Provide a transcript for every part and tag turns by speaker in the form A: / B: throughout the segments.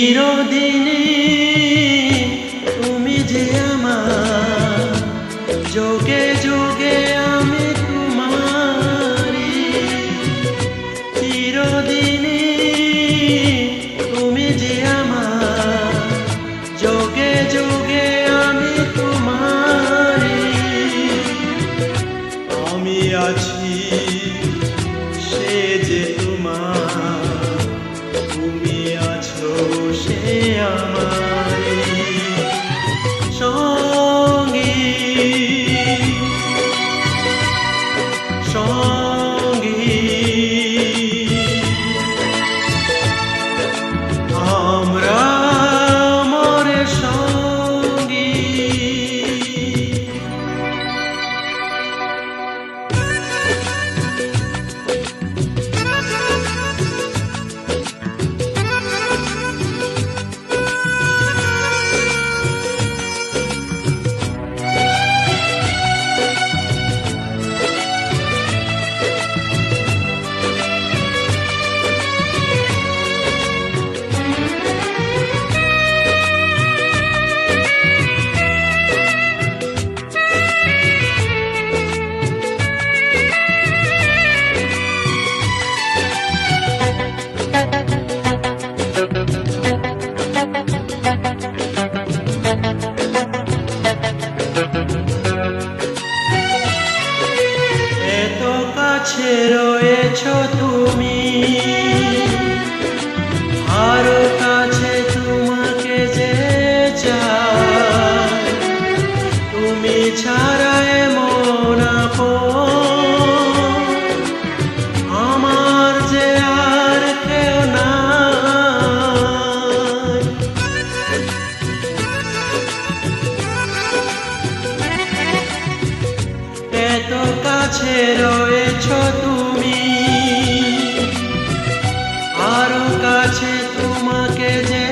A: চিরদিনে কাছে রয়েছ তুমি। আরও কাছে তোমাকে যে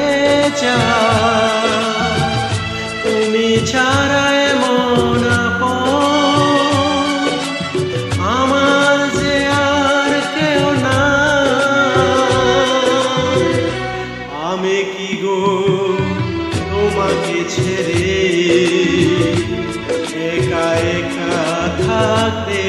A: চাই তুমি ছাড়া এমন আপন আমার যে আর কেউ না আমি কি গো তোমাকে ছেড়ে একা একা থাকতে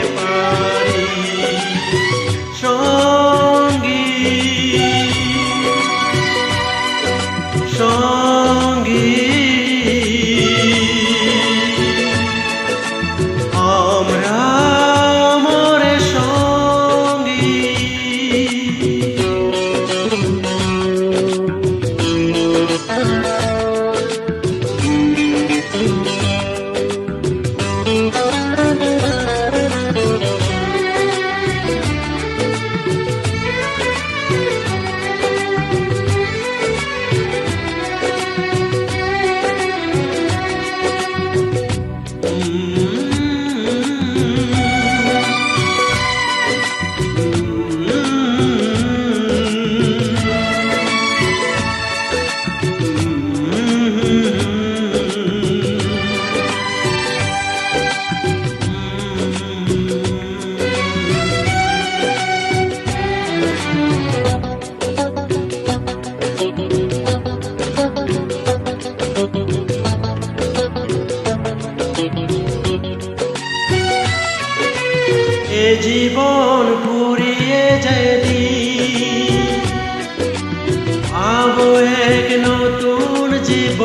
A: এক নতুন জীব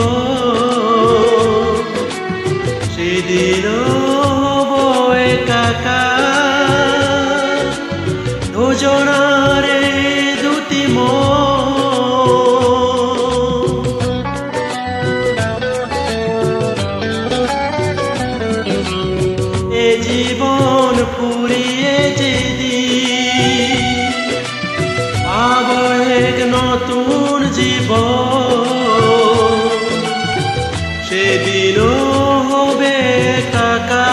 A: সেদিন একাকার দুজনারে দুটি মন। জীবন ফুরিয়ে যেদি এক নতুন জীবন। সেদিনও হবে কাকা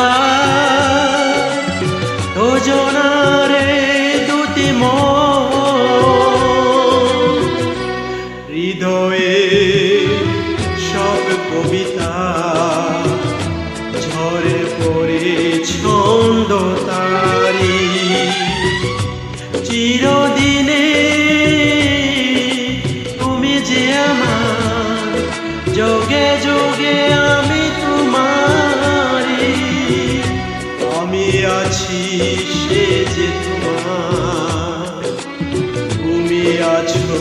A: দুজনারে দুটি হৃদয়ে সব কবিতা। আমার। যোগে যোগে আমি তোমারি আমি আছি সে যে তোমার। তুমি আছো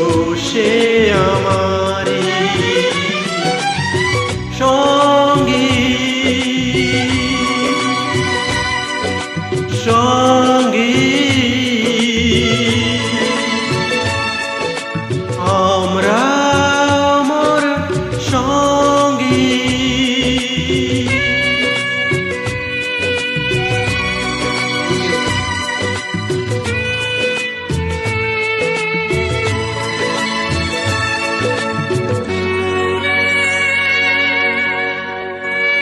A: সে আমার।